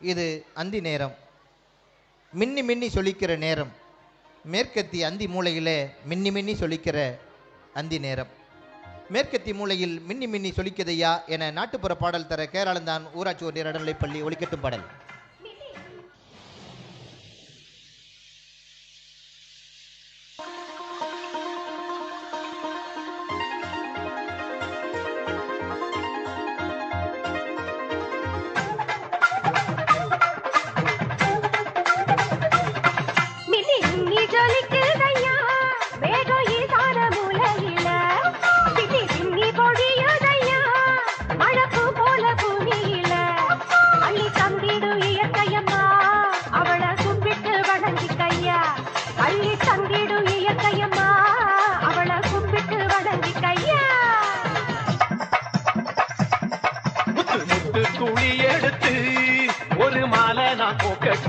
இது அந்தி நேரம். மின்னி மின்னி சொலிக்கிற நேரம். மேற்கத்தி அந்தி மூலையிலே மின்னி மின்னி சொலிக்கிற அந்தி நேரம். மேற்கத்தி மூலையில் மின்னி மின்னி சொலிக்கதையா என நாட்டுப்புற பாடல் தர கேரளந்தான் ஊராட்சி ஒன்றிய நடுநிலைப்பள்ளி ஒலிக்கட்டும் பாடல்.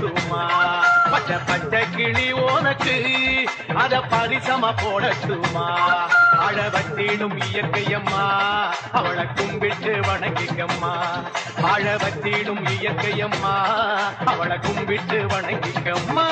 போடட்டுமா? பச்சை பச்சை கிளி உனக்கு அத பரிசம போடட்டுமா? அழ வச்சிடும் இயற்கையம்மா அவளை கும்பிட்டு வணங்கிக்கம்மா. அழ வச்சிடும் இயற்கையம்மா அவளை கும்பிட்டு வணங்கிக்கம்மா.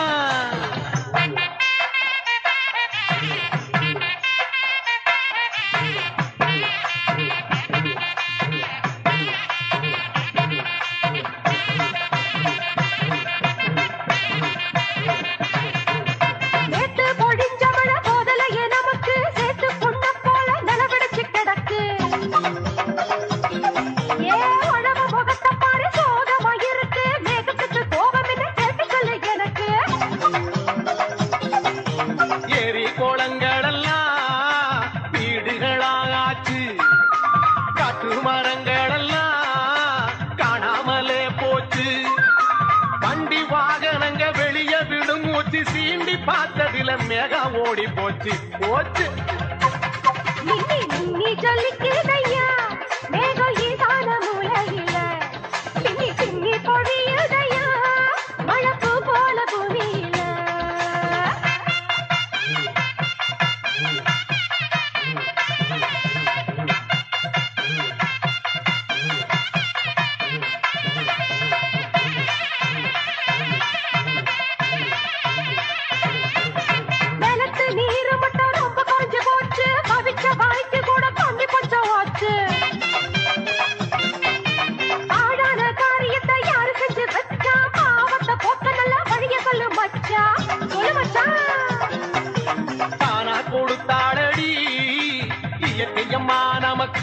காட்டு மரங்களெல்லாம் காணாமலே போச்சு. வண்டி வாகனங்க வெளியே விடும் மூச்சு சீண்டி பார்த்ததில மேகம் ஓடி போச்சு. போச்சு.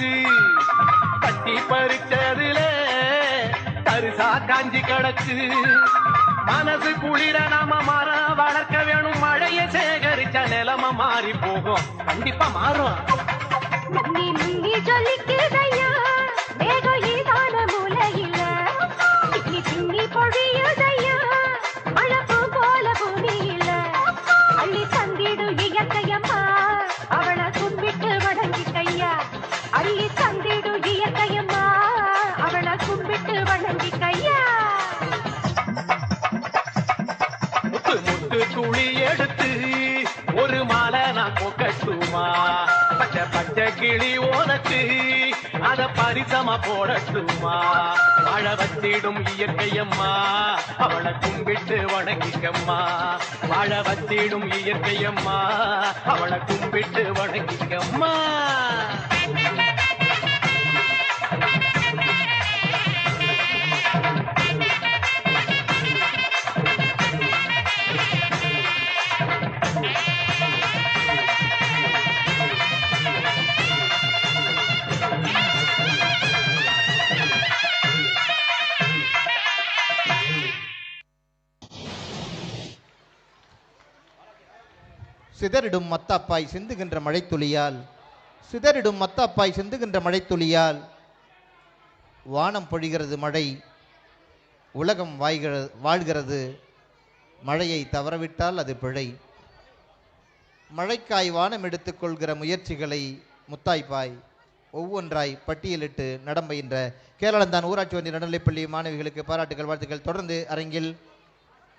நமக்கு பட்டி பறிச்சதுல தரிசா காஞ்சி கிடக்கு. மனசு குளிர நாம மரம் வளர்க்க வேணும். மழைய சேகரிச்ச நிலம மாறி போகும். கண்டிப்பா மாறும். போடட்டுமா பச்சை பச்சை கிளி உனக்கு அத பரிசமா போடட்டுமா? வாழ வச்சிடும் இயற்கையம்மா அவளை கும்பிட்டு வணங்கிக்கம்மா. வாழ வச்சிடும் இயற்கையம்மா அவளை கும்பிட்டு வணங்கிக்கம்மா. சிதறிடும் மத்தாப்பாய் சிந்துகின்ற மழைத்துளியால் சிதறிடும் மத்தாப்பாய் சிந்துகின்ற மழைத்துளியால் வானம் பொழிகிறது மழை உலகம் வாய்கிறது வாழ்கிறது மழையை தவறவிட்டால் அது பிழை. மழைக்காய் வானம் எடுத்துக்கொள்கிற முயற்சிகளை முத்தாய்ப்பாய் ஒவ்வொன்றாய் பட்டியலிட்டு நடம்புகின்ற கேரளந்தான் ஊராட்சி ஒன்றிய நடுநிலைப்பள்ளி மாணவிகளுக்கு பாராட்டுகள் வாழ்த்துக்கள். தொடர்ந்து அரங்கில்